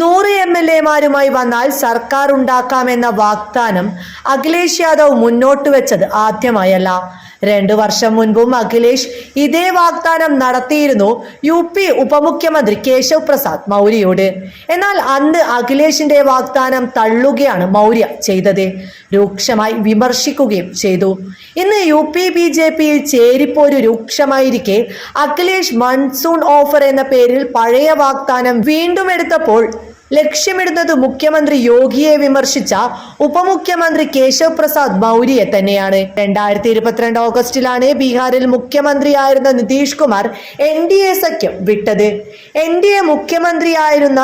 നൂറ് M L എമാരുമായി വന്നാൽ സർക്കാർ ഉണ്ടാക്കാമെന്ന വാഗ്ദാനം അഖിലേഷ് യാദവ് മുന്നോട്ട് വെച്ചത് ആദ്യമായല്ല. രണ്ടു വർഷം മുൻപും അഖിലേഷ് ഇതേ വാഗ്ദാനം നടത്തിയിരുന്നു യു പി ഉപമുഖ്യമന്ത്രി കേശവ് പ്രസാദ് മൗര്യയോട്. എന്നാൽ അന്ന് അഖിലേഷിന്റെ വാഗ്ദാനം തള്ളുകയാണ് മൗര്യ ചെയ്തത്. രൂക്ഷമായി വിമർശിക്കുകയും ചെയ്തു. ഇന്ന് യു പി ബി ജെ പിയിൽ ചേരിപ്പോര് രൂക്ഷമായിരിക്കെ അഖിലേഷ് മൺസൂൺ ഓഫർ എന്ന പേരിൽ പഴയ വാഗ്ദാനം വീണ്ടും എടുത്തപ്പോൾ ലക്ഷ്യമിടുന്നത് മുഖ്യമന്ത്രി യോഗിയെ വിമർശിച്ച ഉപമുഖ്യമന്ത്രി കേശവ് പ്രസാദ് മൗര്യയെ തന്നെയാണ്. രണ്ടായിരത്തി ഇരുപത്തിരണ്ട് ഓഗസ്റ്റിലാണ് ബീഹാറിൽ മുഖ്യമന്ത്രിയായിരുന്ന Nitish Kumar N D A സഖ്യം വിട്ടത്. എൻ ഡി എ മുഖ്യമന്ത്രിയായിരുന്ന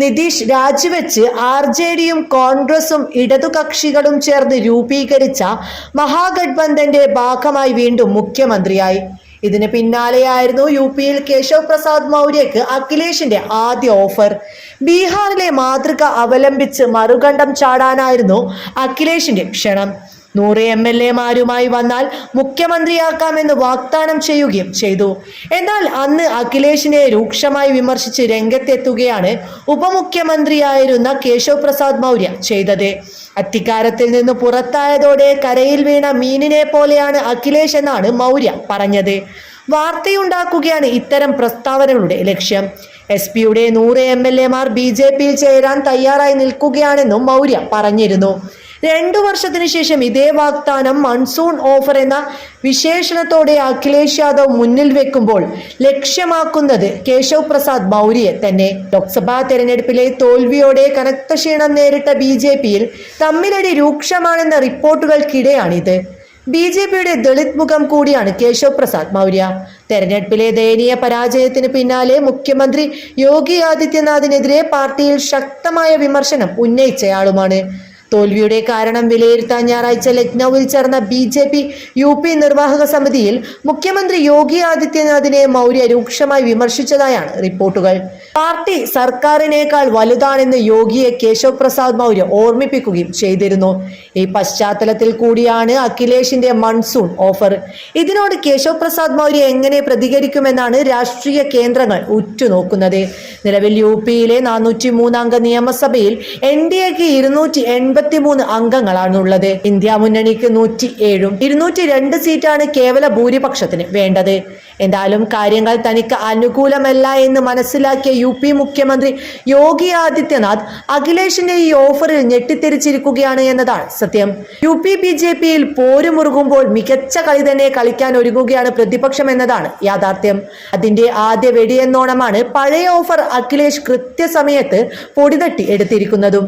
നിതീഷ് രാജിവെച്ച് ആർ ജെ ഡിയും കോൺഗ്രസും ഇടതുകക്ഷികളും ചേർന്ന് രൂപീകരിച്ച മഹാഗഡ്ബന്ധന്റെ ഭാഗമായി വീണ്ടും മുഖ്യമന്ത്രിയായി. ഇതിന് പിന്നാലെയായിരുന്നു യു പിയിൽ കേശവ് പ്രസാദ് മൗര്യക്ക് അഖിലേഷിന്റെ ആദ്യ ഓഫർ. ബീഹാറിലെ മാതൃക അവലംബിച്ച് മറുകണ്ഠം ചാടാനായിരുന്നു അഖിലേഷിന്റെ ക്ഷണം. നൂറ് എം എൽ എമാരുമായി വന്നാൽ മുഖ്യമന്ത്രിയാക്കാമെന്ന് വാഗ്ദാനം ചെയ്യുകയും ചെയ്തു. എന്നാൽ അന്ന് അഖിലേഷിനെ രൂക്ഷമായി വിമർശിച്ച് രംഗത്തെത്തുകയാണ് ഉപമുഖ്യമന്ത്രിയായിരുന്ന കേശവ് പ്രസാദ് മൗര്യ ചെയ്തത്. അധികാരത്തിൽ നിന്ന് പുറത്തായതോടെ കരയിൽ വീണ മീനിനെ പോലെയാണ് അഖിലേഷ് എന്നാണ് മൗര്യ പറഞ്ഞത്. വാർത്തയുണ്ടാക്കുകയാണ് ഇത്തരം പ്രസ്താവനകളുടെ ലക്ഷ്യം. എസ് പിയുടെ നൂറ് എം എൽ എമാർ ബി ജെ പിയിൽ ചേരാൻ തയ്യാറായി നിൽക്കുകയാണെന്നും മൗര്യ പറഞ്ഞിരുന്നു. രണ്ടു വർഷത്തിനു ശേഷം ഇതേ വാഗ്ദാനം മൺസൂൺ ഓഫർ എന്ന വിശേഷണത്തോടെ അഖിലേഷ് യാദവ് മുന്നിൽ വെക്കുമ്പോൾ ലക്ഷ്യമാക്കുന്നത് കേശവ് പ്രസാദ് മൗര്യയെ തന്നെ. ലോക്സഭാ തെരഞ്ഞെടുപ്പിലെ തോൽവിയോടെ കനത്ത ക്ഷീണം നേരിട്ട ബി ജെ പിയിൽ തമ്മിലടി രൂക്ഷമാണെന്ന റിപ്പോർട്ടുകൾക്കിടെയാണിത്. ബി ജെ പിയുടെ ദളിത് മുഖം കൂടിയാണ് കേശവ് പ്രസാദ് മൗര്യ. തെരഞ്ഞെടുപ്പിലെ ദയനീയ പരാജയത്തിന് പിന്നാലെ മുഖ്യമന്ത്രി യോഗി ആദിത്യനാഥിനെതിരെ പാർട്ടിയിൽ ശക്തമായ വിമർശനം ഉന്നയിച്ചയാളുമാണ്. തോൽവിയുടെ കാരണം വിലയിരുത്താൻ ഞായറാഴ്ച ലക്നൌവിൽ ചേർന്ന B J P U P നിർവാഹക സമിതിയിൽ മുഖ്യമന്ത്രി യോഗി ആദിത്യനാഥിനെ മൗര്യ രൂക്ഷമായി വിമർശിച്ചതായാണ് റിപ്പോർട്ടുകൾ. പാർട്ടി സർക്കാരിനേക്കാൾ വലുതാണെന്ന് യോഗിയെ കേശവ് പ്രസാദ് മൗര്യ ഓർമ്മിപ്പിക്കുകയും ചെയ്തിരുന്നു. ഈ പശ്ചാത്തലത്തിൽ കൂടിയാണ് അഖിലേഷിന്റെ മൺസൂൺ ഓഫർ. ഇതിനോട് കേശവ് പ്രസാദ് മൗര്യ എങ്ങനെ പ്രതികരിക്കുമെന്നാണ് രാഷ്ട്രീയ കേന്ദ്രങ്ങൾ ഉറ്റുനോക്കുന്നത്. നിലവിൽ യു പിയിലെ നാനൂറ്റി മൂന്നംഗ നിയമസഭയിൽ എൻ ഡി എക്ക് ഇരുന്നൂറ്റി എൺപത്തി മൂന്ന് അംഗങ്ങളാണുള്ളത്. ഇന്ത്യ മുന്നണിക്ക് നൂറ്റി ഏഴും ഇരുന്നൂറ്റി രണ്ട് സീറ്റാണ് കേവല ഭൂരിപക്ഷത്തിന് വേണ്ടത്. എന്തായാലും കാര്യങ്ങൾ തനിക്ക് അനുകൂലമല്ല എന്ന് മനസ്സിലാക്കിയ യു പി മുഖ്യമന്ത്രി യോഗി ആദിത്യനാഥ് അഖിലേഷിന്റെ ഈ ഓഫറിൽ ഞെട്ടിത്തെരിച്ചിരിക്കുകയാണ് എന്നതാണ് സത്യം. യു പി ബി ജെ പിയിൽ പോരുമുറുകുമ്പോൾ മികച്ച കളി തന്നെ കളിക്കാൻ ഒരുങ്ങുകയാണ് പ്രതിപക്ഷം എന്നതാണ് യാഥാർത്ഥ്യം. അതിന്റെ ആദ്യ വെടിയെന്നോണമാണ് പഴയ ഓഫർ അഖിലേഷ് കൃത്യസമയത്ത് പൊടിതട്ടി എടുത്തിരിക്കുന്നതും.